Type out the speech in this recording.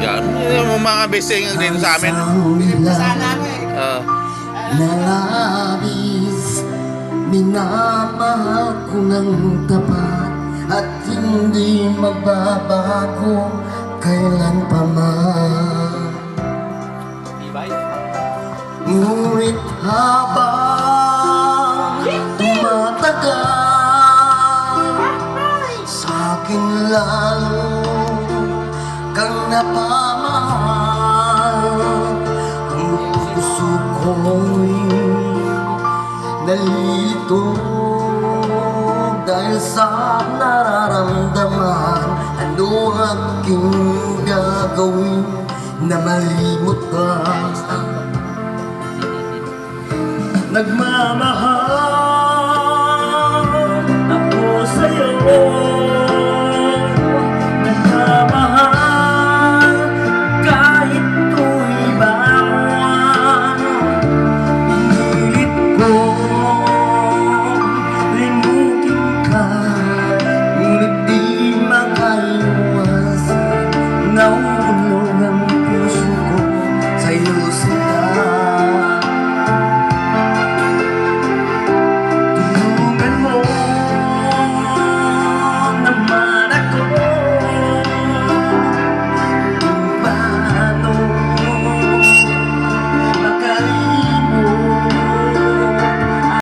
Yan. Yung mga besting din sa amin. Sana Ah. na labis Minamahal ko ng tapat At hindi magbabago Kailan pa man Ngunit habang lalo kang napamahal Ang puso ko'y nalito. Dahil sa nararamdaman Ano aking gagawin na malimot ka Nagmamahal